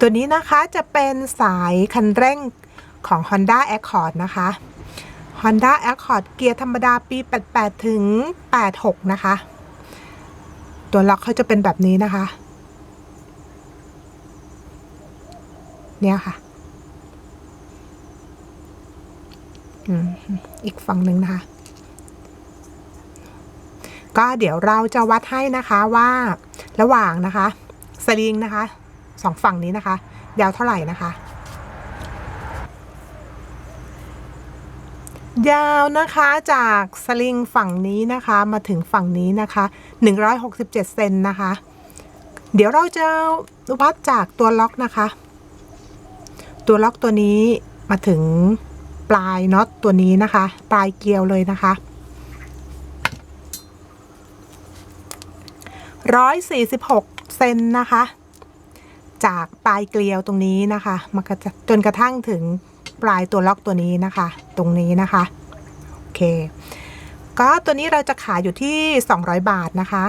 ตัวนี้นะคะจะเป็นสายคันเร่งของ Honda Accord นะคะ Honda Accord เกียร์ธรรมดาปี 88 ถึง 86 นะคะ ตัวล็อกเขาจะเป็นแบบนี้นะคะ เนี่ยค่ะอืมอีกฝั่งหนึ่งนะคะ ก็เดี๋ยวเราจะวัดให้นะคะว่าระหว่างนะคะ สลิงนะคะ สองฝั่งนี้นะคะ ยาวเท่าไหร่นะคะ ยาวนะคะจากสลิงฝั่งนี้นะคะมาถึงฝั่งนี้นะคะ 167เซนนะคะ เดี๋ยวเราจะวัดจากตัวล็อกนะคะ ตัวล็อกตัวนี้มาถึงปลายน็อตตัวนี้นะคะ ปลายเกลียวเลยนะคะ146เซนนะคะ จากปลายเกลียวตรงนี้นะคะมากระจะจนกระทั่งถึงปลายตัวล็อกตัวนี้นะคะ ตรงนี้นะคะ โอเค ก็ตัวนี้เราจะขายอยู่ที่ 200 บาทนะคะ